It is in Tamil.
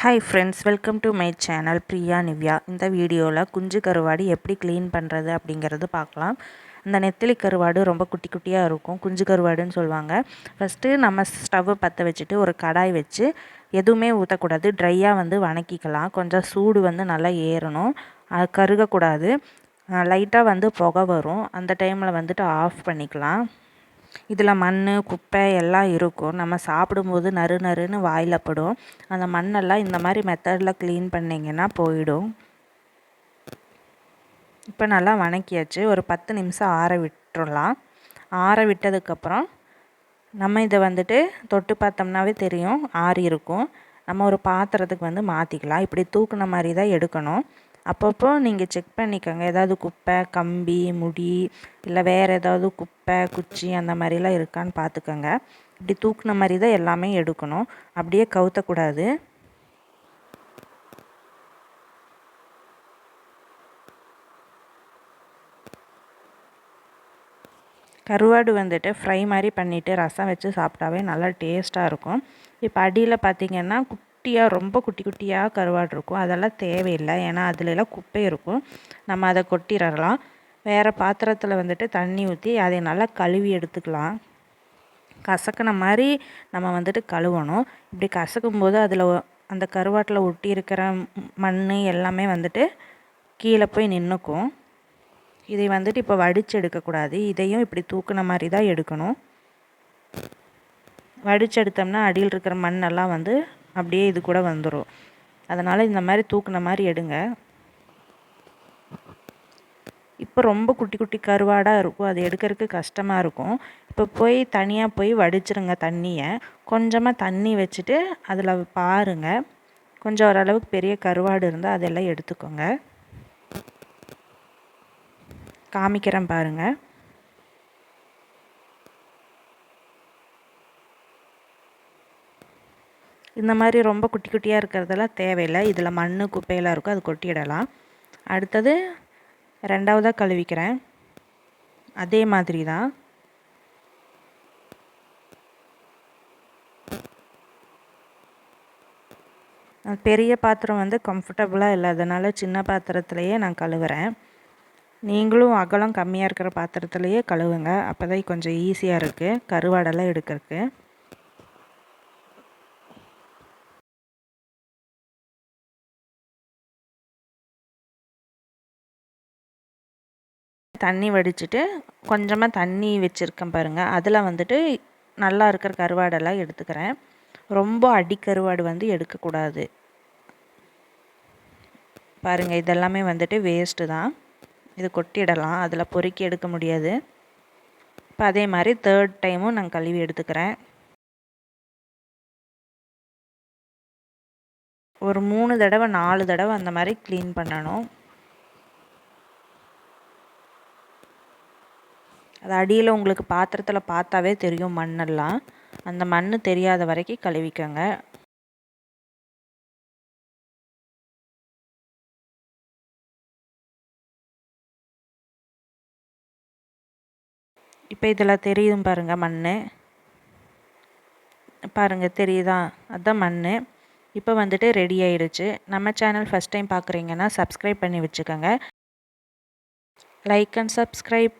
Hi friends welcome to my channel Priya Nivya இந்த வீடியோவில் குஞ்சு கருவாடு எப்படி க்ளீன் பண்ணுறது அப்படிங்கிறது பார்க்கலாம். இந்த நெத்திலி கருவாடு ரொம்ப குட்டி குட்டியாக இருக்கும் குஞ்சு கருவாடுன்னு சொல்லுவாங்க. ஃபஸ்ட்டு நம்ம ஸ்டவ்வை பற்ற வச்சுட்டு ஒரு கடாய் வச்சு எதுவுமே ஊற்றக்கூடாது ட்ரையாக வந்து வணக்கிக்கலாம். கொஞ்சம் சூடு வந்து நல்லா ஏறணும். அது கருகக்கூடாது. லைட்டாக வந்து புகை வரும். அந்த டைமில் வந்துட்டு ஆஃப் பண்ணிக்கலாம். இதில் மண் குப்பை எல்லாம் இருக்கும். நம்ம சாப்பிடும்போது நறு நறுன்னு வாயில் படும். அந்த மண்ணெல்லாம் இந்த மாதிரி மெத்தடில் க்ளீன் பண்ணிங்கன்னா போயிடும். இப்போ நல்லா வணக்கியாச்சு. ஒரு பத்து நிமிஷம் ஆற விட்டுறலாம். ஆற விட்டதுக்கப்புறம் நம்ம இதை வந்துட்டு தொட்டு பார்த்தோம்னாவே தெரியும். ஆறி இருக்கும். நம்ம ஒரு பாத்திரத்துக்கு வந்து மாற்றிக்கலாம் இப்படி தூக்குன மாதிரி தான் எடுக்கணும். அப்பப்போ நீங்கள் செக் பண்ணிக்கோங்க. ஏதாவது குப்பை கம்பி முடி இல்லை வேறு ஏதாவது குப்பை குச்சி அந்த மாதிரிலாம் இருக்கான்னு பார்த்துக்கோங்க இப்படி தூக்குன மாதிரி தான் எல்லாமே எடுக்கணும். அப்படியே கவுத்தக்கூடாது. கருவாடு வந்துட்டு ஃப்ரை மாதிரி பண்ணிவிட்டு ரசம் வச்சு சாப்பிட்டாவே நல்லா டேஸ்ட்டாக இருக்கும். இப்போ அடியில் பார்த்திங்கன்னா குட்டியாக ரொம்ப குட்டி குட்டியாக கருவாடு இருக்கும். அதெல்லாம் தேவையில்லை. ஏன்னா அதுலலாம் குப்பை இருக்கும். நம்ம அதை கொட்டிடலாம் வேறு பாத்திரத்தில் வந்துட்டு தண்ணி ஊற்றி அதை நல்லா கழுவி எடுத்துக்கலாம். கசக்கின மாதிரி நம்ம வந்துட்டு கழுவணும். இப்படி கசக்கும் போது அதில் அந்த கருவாட்டில் ஒட்டி இருக்கிற மண் எல்லாமே வந்துட்டு கீழே போய் நின்றுக்கும் இதை வந்துட்டு இப்போ வடித்து எடுக்கக்கூடாது. இதையும் இப்படி தூக்குன மாதிரி தான் எடுக்கணும். வடித்து எடுத்தோம்னா அடியில் இருக்கிற மண்ணெல்லாம் வந்து அப்படியே இது கூட வந்துடும் அதனால் இந்த மாதிரி தூக்குன மாதிரி எடுங்க. இப்போ ரொம்ப குட்டி குட்டி கருவாடாக இருக்கும். அது எடுக்கிறதுக்கு கஷ்டமாக இருக்கும். இப்போ போய் தனியாக போய் வடிச்சிருங்க தண்ணியை. கொஞ்சமாக தண்ணி வச்சுட்டு அதில் பாருங்கள் கொஞ்சம் ஓரளவுக்கு பெரிய கருவாடு இருந்தால் அதெல்லாம் எடுத்துக்கோங்க. காமிக்கிறேன் பாருங்கள் இந்த மாதிரி ரொம்ப குட்டி குட்டியாக இருக்கிறதெல்லாம் தேவையில்லை. இதில் மண் குப்பையெல்லாம் இருக்கும். அது கொட்டிடலாம். அடுத்தது ரெண்டாவதாக கழுவிக்கிறேன். அதே மாதிரி தான். பெரிய பாத்திரம் வந்து கம்ஃபர்டபுளாக இல்லை. சின்ன பாத்திரத்துலையே நான் கழுவுறேன். நீங்களும் அகலம் கம்மியாக இருக்கிற பாத்திரத்துலையே கழுவுங்க. அப்போ தான் கொஞ்சம் ஈஸியாக இருக்குது கருவாடெல்லாம் எடுக்கிறதுக்கு. தண்ணி வடிச்சிட்டு கொஞ்சமாக தண்ணி வச்சுருக்கேன் பாருங்கள் அதில் வந்துட்டு நல்லா இருக்கிற கருவாடெல்லாம் எடுத்துக்கிறேன். ரொம்ப அடிக்கருவாடு வந்து எடுக்கக்கூடாது பாருங்கள் இதெல்லாமே வந்துட்டு வேஸ்ட்டு தான். இது கொட்டிடலாம். அதில் பொறுக்கி எடுக்க முடியாது. இப்போ அதே மாதிரி தேர்ட் டைமும் நான் கழுவி எடுத்துக்கிறேன். ஒரு மூணு தடவை நாலு தடவை அந்த மாதிரி க்ளீன் பண்ணணும். அது அடியில் உங்களுக்கு பாத்திரத்தில் பார்த்தாவே தெரியும் மண்ணெல்லாம். அந்த மண் தெரியாத வரைக்கும் கழுவிக்கோங்க. இப்போ இதில் தெரியும் பாருங்கள் மண் பாருங்கள் தெரியுதா? அதுதான் மண் இப்போ வந்துட்டு ரெடி ஆயிடுச்சு. நம்ம சேனல் ஃபஸ்ட் டைம் பார்க்குறீங்கன்னா சப்ஸ்கிரைப் பண்ணி வச்சுக்கோங்க. Like and subscribe